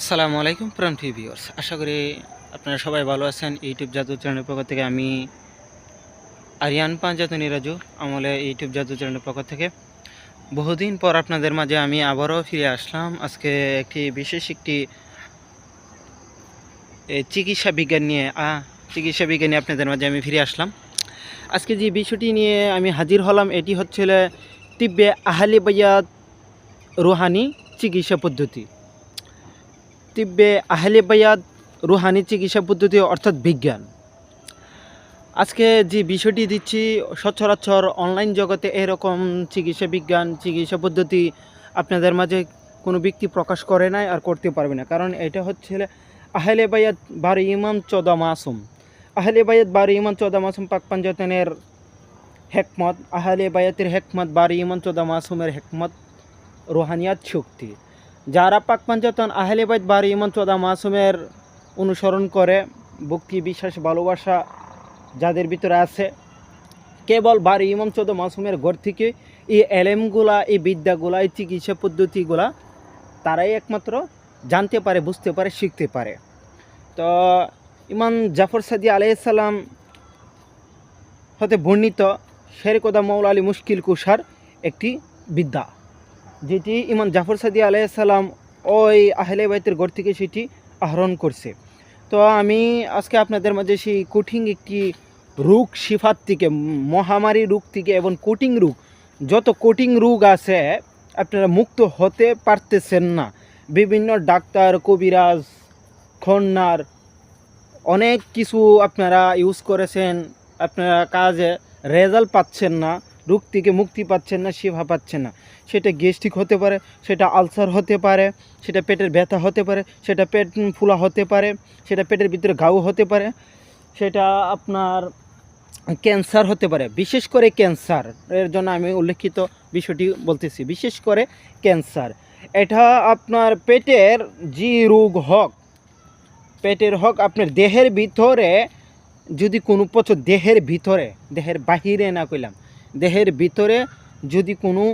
আসসালামু আলাইকুম প্রাণ ভিউয়ার্স আশা করি আপনারা সবাই ভালো আছেন। ইউটিউব জাদু চ্যানেলের পক্ষ থেকে আমি আরিয়ান পাঞ্জাতু নিরাজু, আমলে ইউটিউব জাদু চ্যানেলের পক্ষ থেকে। বহুদিন পর আপনাদের মাঝে আমি আবারও ফিরে আসলাম। আজকে একটি বিশেষ একটি চিকিৎসা বিজ্ঞান নিয়ে চিকিৎসা বিজ্ঞান নিয়ে আপনাদের মাঝে আমি ফিরে আসলাম। আজকে যে বিষয়টি নিয়ে আমি হাজির হলাম, এটি হচ্ছিল তিব্বে আহলি বাইয়াত রুহানি চিকিৎসা পদ্ধতি। তিব্বে আহলে বায়াত রুহানি চিকিৎসা পদ্ধতি অর্থাৎ বিজ্ঞান। আজকে যে বিষয়টি দিচ্ছি, সচরাচর অনলাইন জগতে এরকম চিকিৎসা বিজ্ঞান, চিকিৎসা পদ্ধতি আপনাদের মাঝে কোনো ব্যক্তি প্রকাশ করে নাই আর করতে পারবে না। কারণ এটা হচ্ছে আহলে বায়াত বারো ইমাম চোদা মাসুম। আহলে বায়াত বারো ইমাম চোদা মাসুম পাক পাঞ্জাতনের হেকমত, আহলে বায়াতের হেকমত, বারো ইমাম চোদা মাসুমের হেকমত, রুহানিয়াত শক্তি। যারা পাক পাঞ্জাতন আহলে বাইত বাড়ি ইমান চোদা মাসুমের অনুসরণ করে ভক্তি বিশ্বাস, ভালোবাসা যাদের ভিতরে আছে, কেবল বাড়ি ইমাম চোদা মাসুমের ঘর থেকে এই এলেমগুলা, এই বিদ্যাগুলা, এই চিকিৎসা পদ্ধতিগুলা তারাই একমাত্র জানতে পারে, বুঝতে পারে, শিখতে পারে। তো ইমাম জাফর সাদি আলাইসাল্লাম হতে বর্ণিত শেরকদা মৌলা আলী মুশকিল কুষার একটি বিদ্যা। যেটি ইমাম জাফর সাদি আলাইসাল্লাম ওই আহলে বাইতের ঘর থেকে সেটি আহরণ করছে। তো আমি আজকে আপনাদের মাঝে সেই কঠিন একটি রোগ শিফাত থেকে, মহামারী রোগ থেকে এবং কঠিন রোগ, যত কঠিন রোগ আছে, আপনারা মুক্ত হতে পারতেছেন না। বিভিন্ন ডাক্তার, কবিরাজ, খন্নার অনেক কিছু আপনারা ইউজ করেছেন, আপনারা কাজে রেজাল্ট পাচ্ছেন না। রোগ থেকে মুক্তি পাচ্ছেন না শিফা পাচ্ছেন না। সেটা গ্যাস্ট্রিক হতে পারে, সেটা আলসার হতে পারে, সেটা পেটের ব্যথা হতে পারে, সেটা পেট ফুলা হতে পারে, সেটা পেটের ভিতরে ঘাউ হতে পারে, সেটা আপনার ক্যান্সার হতে পারে। বিশেষ করে ক্যান্সার, এর জন্য আমি উল্লেখিত বিষয়টি বলতেছি। বিশেষ করে ক্যান্সার। এটা আপনার পেটের যে রোগ হোক, পেটের হোক আপনার দেহের ভিতরে, যদি কোনো পচর দেহের ভিতরে, দেহের বাহিরে না কইলাম দেহের ভিতরে যদি কোনো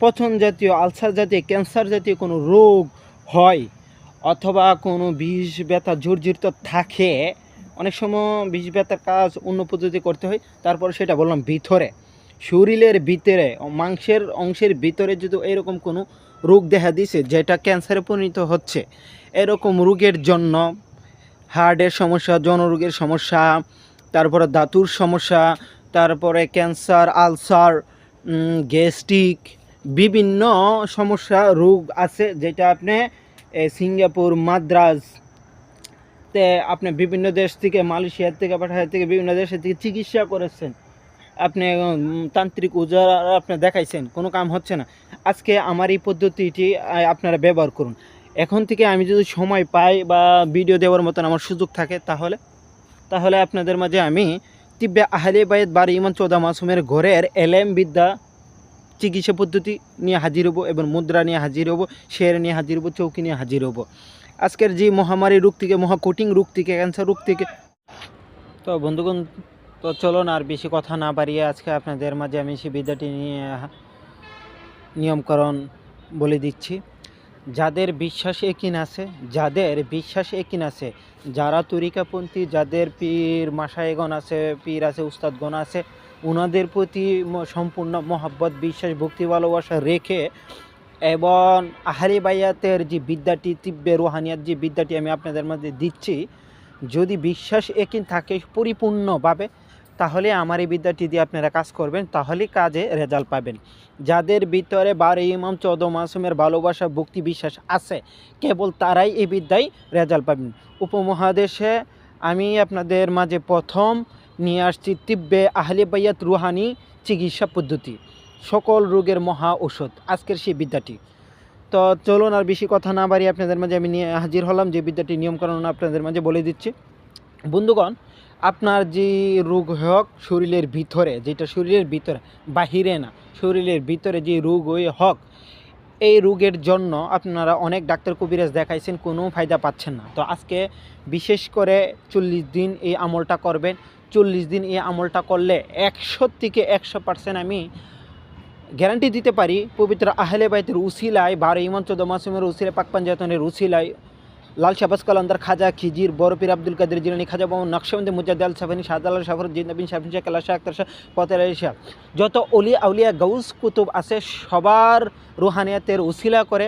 পচন জাতীয়, আলসার জাতীয়, ক্যান্সার জাতীয় কোনো রোগ হয় অথবা কোনো বিষ ব্যথা জর্জরিত থাকে, অনেক সময় বিষ ব্যথার কাজ অন্য পদ্ধতি করতে হয়, তারপর সেটা বললাম ভিতরে। শরীরের ভিতরে, মাংসের অংশের ভিতরে যদি এরকম কোনো রোগ দেখা দিছে, যেটা ক্যান্সারে পরিণত হচ্ছে, এরকম রোগের জন্য হার্টের সমস্যা জনরোগের সমস্যা, তারপরে দাঁতুর সমস্যা তারপরে ক্যান্সার, আলসার গ্যাস্ট্রিক, বিভিন্ন সমস্যা, রোগ আছে যেটা আপনি সিঙ্গাপুর, মাদ্রাজ তে আপনি বিভিন্ন দেশ থেকে মালয়েশিয়ার থেকে, পাঠায় থেকে বিভিন্ন দেশের থেকে চিকিৎসা করেছেন। আপনি তান্ত্রিক উজার আপনি দেখাইছেন, কোনো কাম হচ্ছে না। আজকে আমার এই পদ্ধতিটি আপনারা ব্যবহার করুন। এখন থেকে আমি যদি সময় পাই বা ভিডিও দেওয়ার মতন আমার সুযোগ থাকে, তাহলে তাহলে আপনাদের মাঝে আমি তিব্বে আহলে বাইত বাড়ি ইমান চৌদা মাসুমের ঘরের এলএম বিদ্যা, চিকিৎসা পদ্ধতি নিয়ে হাজির হব এবং মুদ্রা নিয়ে হাজির হব, শের নিয়ে হাজির হব, চৌকি নিয়ে হাজির হব। আজকের যে মহামারী রোগ থেকে, মহা কঠিন রোগ থেকে ক্যান্সার রোগ থেকে, তো বন্ধুগণ, তো চলুন আর বেশি কথা না বাড়িয়ে আজকে আপনাদের মাঝে আমি সেই বিদ্যাটি নিয়ে, নিয়মকরণ বলে দিচ্ছি। যাদের বিশ্বাস একিন আছে যাদের বিশ্বাস একিন আছে যারা তরিকাপন্থী, যাদের পীর মাসায়গণ আছে, পীর আছে, উস্তাদগণ আছে ওনাদের প্রতি সম্পূর্ণ মহাব্বত, বিশ্বাস, ভক্তি, ভালোবাসা রেখে এবং আহারি বাইয়াতের যে বিদ্যাটি, তিব্বে রোহানিয়ার যে বিদ্যাটি আমি আপনাদের মধ্যে দিচ্ছি, যদি বিশ্বাস একিন থাকে পরিপূর্ণভাবে তাহলে আমার এই বিদ্যাটি দিয়ে আপনারা কাজ করবেন, তাহলেই কাজে রেজাল্ট পাবেন। যাদের ভিতরে বারে ইমাম চৌদ মাসুমের ভালোবাসা, ভক্তি বিশ্বাস আছে, কেবল তারাই এই বিদ্যায় রেজাল্ট পাবেন। উপমহাদেশে আমি আপনাদের মাঝে প্রথম নিয়ে আসছি তিব্বে আহলে বাইয়াত রুহানি চিকিৎসা পদ্ধতি। সকল রোগের মহা ঔষধ, আজকের সেই বিদ্যাটি। তো চলুন আর বেশি কথা না বাড়িয়ে আপনাদের মাঝে আমি নিয়ে হাজির হলাম, যে বিদ্যাটি নিয়মকানুন আপনাদের মাঝে বলে দিচ্ছি। বন্ধুগণ আপনার যে রোগ হোক শরীরের ভিতরে, যেটা শরীরের ভিতরে, বাহিরে না, শরীরের ভিতরে যে রোগ হোক, এই রোগের জন্য আপনারা অনেক ডাক্তার কবিরাজ দেখাইছেন, কোনো ফায়দা পাচ্ছেন না। তো আজকে বিশেষ করে চল্লিশ দিন এই আমলটা করবেন। চল্লিশ দিন এই আমলটা করলে একশো থেকে একশো পার্সেন্ট আমি গ্যারান্টি দিতে পারি, পবিত্র আহলে বাইতের উসিলায়, বারো ইমান চোদ্দ মাসুমের উসিলায়, পাক পাঞ্জাতনের উসিলায় লাল শাহবাজ কালান্দার খাজা খিজির বরফির আব্দুল কাদের জিলানি, খাজা মোহাম্মদ নকশবন্দি মুজাদ্দ আল সাফানি শাহজাল শাহর জিন্দাবিন শাহিন শাহ কালা শাহ আক্তার শাহ আলী শাহ যত অলি আউলিয়া গৌস কুতুব আছে, সবার রুহানিয়াতের উসিলা করে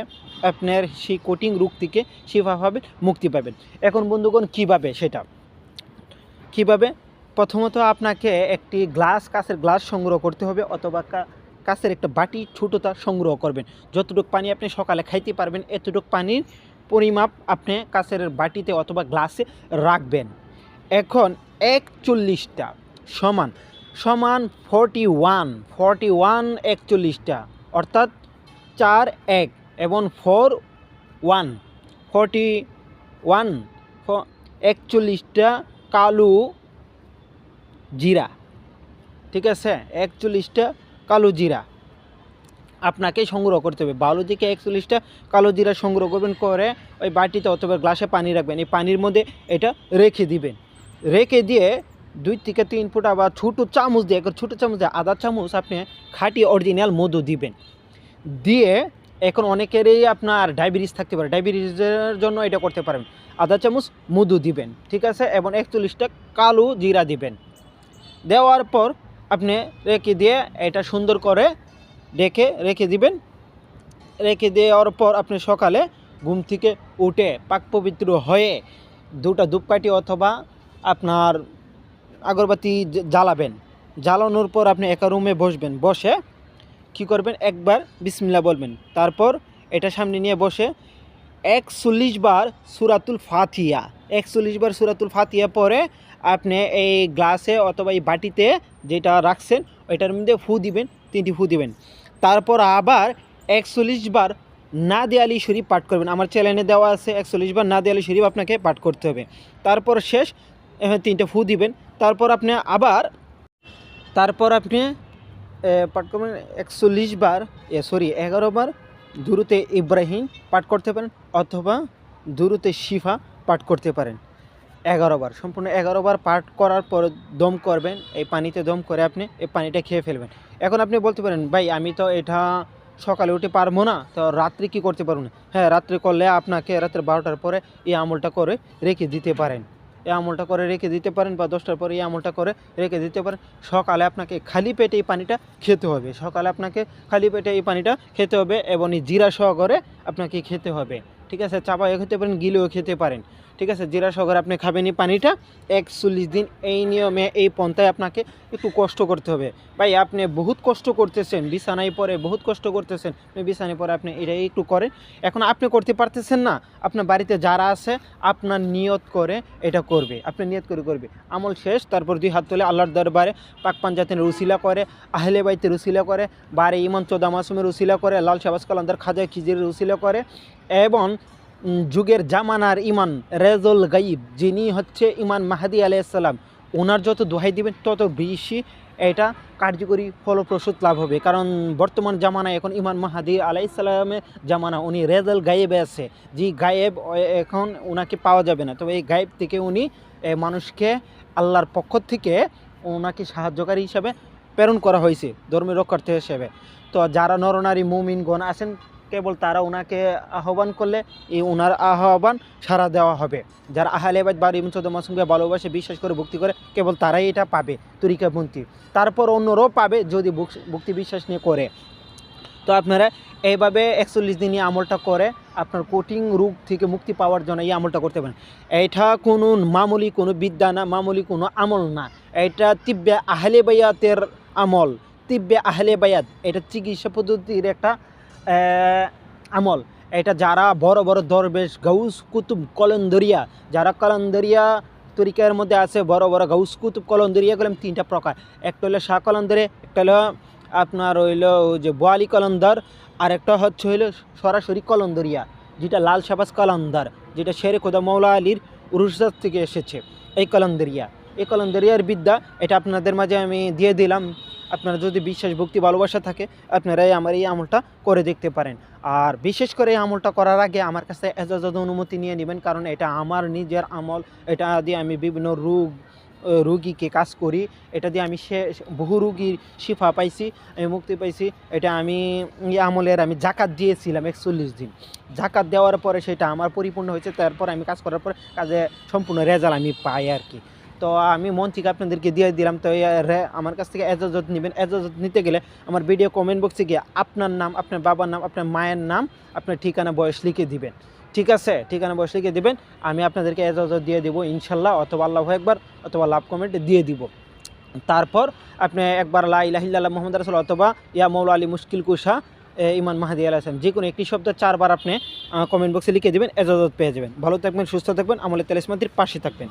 আপনার সেই কোটিং রোগ থেকে সেভাবে মুক্তি পাবেন। এখন বন্ধুগণ কীভাবে সেটা? কীভাবে প্রথমত আপনাকে একটি গ্লাস কাছের গ্লাস সংগ্রহ করতে হবে, অথবা কাছের একটা বাটি ছোটোটা সংগ্রহ করবেন। যতটুকু পানি আপনি সকালে খাইতে পারবেন, এতটুকু পানির পরিমাপ আপনি কাছের বাটিতে অথবা গ্লাসে রাখবেন। এখন একচল্লিশটা সমান সমান ফর্টি ওয়ান ফর্টি ওয়ান একচল্লিশটা, অর্থাৎ চার এক এবং ফোর ওয়ান, ফর্টি ওয়ান একচল্লিশটা কালো জিরা, ঠিক আছে? একচল্লিশটা কালো জিরা। আপনাকে সংগ্রহ করতে হবে। বাউলো থেকে একচল্লিশটা কালো জিরা সংগ্রহ করবেন, করে ওই বাটিতে অথবা গ্লাসে পানি রাখবেন। এই পানির মধ্যে এটা রেখে দিবেন। রেখে দিয়ে দুই থেকে তিন ফুটা বা ছোটো চামচ দিয়ে একটা ছোটো চামচ দিয়ে, আধা চামচ আপনি খাঁটি অরিজিনাল মধু দিবেন। দিয়ে এখন অনেকেরই আপনার ডায়াবেটিস থাকতে পারে। ডায়াবেটিসের জন্য এটা করতে পারেন। আধা চামচ মধু দিবেন, ঠিক আছে? এবং একচল্লিশটা কালো জিরা দিবেন। দেওয়ার পর আপনি রেখে দিয়ে এটা সুন্দর করে রেখে রেখে দিবেন। রেখে দেওয়ার পর আপনি সকালে ঘুম থেকে উঠে পাক পবিত্র হয়ে দুটা ধূপকাঠি অথবা আপনার আগরবাতি জ্বালাবেন। জ্বালানোর পর আপনি একা রুমে বসবেন। বসে কি করবেন? একবার বিসমিল্লা বলবেন। তারপর এটা সামনে নিয়ে বসে একচল্লিশ বার সুরাতুল ফাতিয়া একচল্লিশ বার সুরাতুল ফাতিয়া পরে আপনি এই গ্লাসে অথবা এই বাটিতে যেটা রাখছেন, ওইটার মধ্যে ফু দিবেন, তিনটি ফু দিবেন। তারপর আবার একচল্লিশ বার না দেয়ালি শরীফ পাঠ করবেন। আমার চ্যানেলে দেওয়া আছে একচল্লিশ বার না দেয়ালি শরীফ আপনাকে পাঠ করতে হবে। তারপর শেষ তিনটে ফু দিবেন। তারপর আপনি আবার, তারপর আপনি পাঠ করবেন একচল্লিশ বার সরি এগারো বার দুরুতে ইব্রাহিম পাঠ করতে পারেন অথবা দুরুতে শিফা পাঠ করতে পারেন। এগারো বার সম্পূর্ণ এগারো বার পাঠ করার পর দম করবেন, এই পানিতে দম করে আপনি এই পানিটা খেয়ে ফেলবেন। এখন আপনি বলতে পারেন, ভাই, আমি তো এটা সকালে উঠে পারব না, তো রাত্রে কি করতে পারব না? হ্যাঁ রাত্রে করলে আপনাকে রাত্রে বারোটার পরে এই আমলটা করে রেখে দিতে পারেন। এই আমলটা করে রেখে দিতে পারেন বা দশটার পরে এই আমলটা করে রেখে দিতে পারেন। সকালে আপনাকে খালি পেটে এই পানিটা খেতে হবে। সকালে আপনাকে খালি পেটে এই পানিটা খেতে হবে এবং এই জিরা সহকারে আপনাকে খেতে হবে। ঠিক আছে? চাপাইও খেতে পারেন, গিলেও খেতে পারেন। ঠিক আছে? জিরা সহকারে আপনি খাবেন এই পানিটা। একচল্লিশ দিন এই নিয়মে এই পন্থায় আপনাকে একটু কষ্ট করতে হবে। ভাই, আপনি বহুত কষ্ট করতেছেন, বিছানায় পরে বহুত কষ্ট করতেছেন, আপনি বিছানায় পরে আপনি এটা একটু করেন। এখন আপনি করতে পারতেছেন না, আপনার বাড়িতে যারা আছে, আপনার নিয়ত করে এটা করবে। আপনি নিয়ত করে করবে। আমল শেষ, তারপর দুই হাত তুলে আল্লাহর দরবারে পাক পাঞ্জাতের রুসিলা করে, আহলে বাইতে রুসিলা করে, বারে ইমান চোদা মাসুমের রুসিলা করে, লাল শাহবাজ কালান্দার খাজা খিজির রুসিলা করে এবং যুগের জামানার ইমান রেজল গাইব, যিনি হচ্ছে ইমান মাহাদি আলাইসাল্লাম ওনার যত দোহাই দিবেন, তত বেশি এটা কার্যকরী ফলপ্রসূত লাভ হবে। কারণ বর্তমান জামানায় এখন ইমান মাহাদি আলাইসাল্লামের জামানা, উনি রেজল গায়েবে আছে। যে গায়েব এখন ওনাকে পাওয়া যাবে না। তবে এই গায়েব থেকে উনি মানুষকে আল্লাহর পক্ষ থেকে ওনাকে সাহায্যকারী হিসাবে প্রেরণ করা হয়েছে, ধর্মের রক্ষার্থী হিসেবে। তো যারা নরনারী, মুমিনগণ আছেন কেবল তারা ওনাকে আহ্বান করলে এই ওনার আহ্বান সারা দেওয়া হবে। যারা আহলেবাদ বা সঙ্গে ভালোবাসে, বিশ্বাস করে, ভক্তি করে, কেবল তারাই এটা পাবে তরিকাপন্থী তারপর অন্যরাও পাবে যদি ভক্তি বিশ্বাস নিয়ে করে। তো আপনারা এইভাবে একচল্লিশ দিন দিনই আমলটা করে, আপনার কোটিং রোগ থেকে মুক্তি পাওয়ার জন্য এই আমলটা করতে পারেন। এটা কোনো মামুলি, কোনো বিদ্যা না, মামুলি কোনো আমল না। এটা তিব্বে আহলে বায়াতের আমল। তিব্বে আহলে বায়াত এটা চিকিৎসা পদ্ধতির একটা আমল। এটা যারা বড় বড় দরবেশ, গাউস কুতুব কলন্দরিয়া, যারা কলন্দরিয়া তরিকার মধ্যে আছে, বড় বড় গাউস কুতুব কলন্দরিয়া গেলাম তিনটা প্রকার। একটা হলো শাহ কলন্দরে, একটা হলো আপনার হইল যে বোয়ালি কলন্দর, আর একটা হচ্ছে হইল সরাসরি কলন্দরিয়া, যেটা লাল শাবাস কলন্দর, যেটা শেরে খোদা মৌলা আলীর উরুসাদ থেকে এসেছে। এই কলন্দরিয়া। এই কলন্দরিয়ার বিদ্যা, এটা আপনাদের মাঝে আমি দিয়ে দিলাম। আপনারা যদি বিশ্বাস, ভক্তি, ভালোবাসা থাকে আপনারা এই আমার এই আমলটা করে দেখতে পারেন। আর বিশেষ করে এই আমলটা করার আগে আমার কাছে এজাজত অনুমতি নিয়ে নেবেন, কারণ এটা আমার নিজের আমল। এটা দিয়ে আমি বিভিন্ন রোগ রুগীকে কাজ করি। এটা দিয়ে আমি সে, বহু রুগীর শিফা পাইছি, আমি মুক্তি পাইছি। এটা আমি আমলের আমি জাকাত দিয়েছিলাম একচল্লিশ দিন। জাকাত দেওয়ার পরে সেটা আমার পরিপূর্ণ হয়েছে, তারপর আমি কাজ করার পর কাজে সম্পূর্ণ রেজাল্ট আমি পাই আর কি। তো আমি মন থেকে আপনাদেরকে দিয়ে দিলাম। তো রে- আমার কাছ থেকে এজাজত নেবেন। এজাজত নিতে গেলে আমার ভিডিও কমেন্ট বক্সে গিয়ে আপনার নাম, আপনার বাবার নাম, আপনার মায়ের নাম, আপনার ঠিকানা, বয়স লিখে দিবেন। ঠিক আছে? ঠিকানা, বয়স লিখে দিবেন। আমি আপনাদেরকে এজাজত দিয়ে দেবো ইনশাল্লাহ, অথবা আল্লাহ একবার অথবা লাভ কমেন্ট দিয়ে দিব। তারপর আপনি একবার লা ইলাহিল্লাহ মোহাম্মদ রাসুল অথবা ইয়া মৌলা আলী মুশকিল কুশা ইমান মাহাদি আল হাসান যে কোনো একটি শব্দ চারবার আপনি কমেন্ট বক্সে লিখে দেবেন, এজাজত পেয়ে যাবেন। ভালো থাকবেন, সুস্থ থাকবেন, আমলে তেলেসমাতির পাশে থাকবেন।